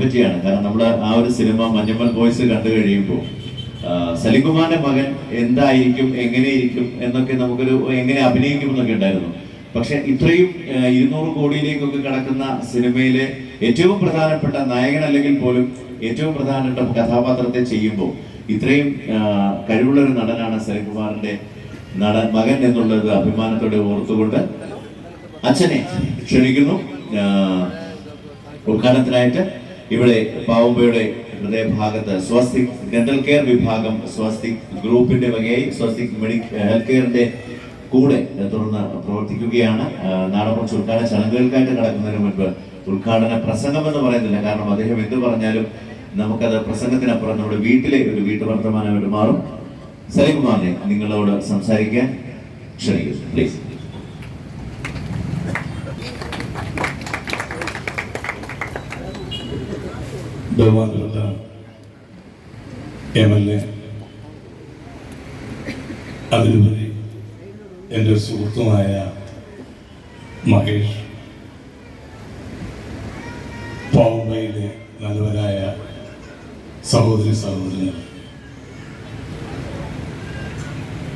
പറ്റിയാണ്. കാരണം നമ്മൾ ആ ഒരു സിനിമ മഞ്ഞമ്മൽ ബോയ്സ് കണ്ടു കഴിയുമ്പോൾ സലിംകുമാറിന്റെ മകൻ എന്തായിരിക്കും എങ്ങനെയിരിക്കും എന്നൊക്കെ നമുക്കൊരു എങ്ങനെ അഭിനയിക്കും എന്നൊക്കെ ഉണ്ടായിരുന്നു. പക്ഷെ ഇത്രയും ഇരുന്നൂറ് കോടിയിലേക്കൊക്കെ കടക്കുന്ന സിനിമയിലെ ഏറ്റവും പ്രധാനപ്പെട്ട നായകൻ അല്ലെങ്കിൽ പോലും ഏറ്റവും പ്രധാനപ്പെട്ട കഥാപാത്രത്തെ ചെയ്യുമ്പോൾ ഇത്രയും കഴിവുള്ള ഒരു നടനാണ് സലിംകുമാറിന്റെ നടൻ മകൻ എന്നുള്ളത് അഭിമാനത്തോടെ ഓർത്തുകൊണ്ട് അച്ഛനെ ക്ഷണിക്കുന്നു. ഉദ്ഘാടനത്തിനായിട്ട് ഇവിടെ പാവുമ്പയുടെ ഹൃദയഭാഗത്ത് സ്വസ്തിക് ഡെന്റൽ കെയർ വിഭാഗം സ്വസ്തിക് ഗ്രൂപ്പിന്റെ വകയായി സ്വസ്തിക് മെഡിക്കൽ ഹെൽത്ത് കെയറിന്റെ കൂടെ തുടർന്ന് പ്രവർത്തിക്കുകയാണ്. നാടപ്പുറത്ത് ഉദ്ഘാടന ചടങ്ങുകൾക്കായിട്ട് കടക്കുന്നതിന് മുൻപ് ഉദ്ഘാടന പ്രസംഗം എന്ന് പറയുന്നില്ല. കാരണം അദ്ദേഹം എന്ത് പറഞ്ഞാലും നമുക്കത് പ്രസംഗത്തിനപ്പുറം നമ്മുടെ വീട്ടിലെ ഒരു വീട്ടു വർത്തമാനമായിട്ട് മാറും. സലികുമാറിനെ നിങ്ങളോട് സംസാരിക്കാൻ ക്ഷണിക്കുന്നു. പ്ലീസ് ബഹുമാനപ്പെട്ട എം എൽ എ അതിലുപരി എന്റെ സുഹൃത്തുമായ മഹേഷ് പാവുമ്പയിലെ നല്ലവരായ സഹോദരി സഹോദരങ്ങൾ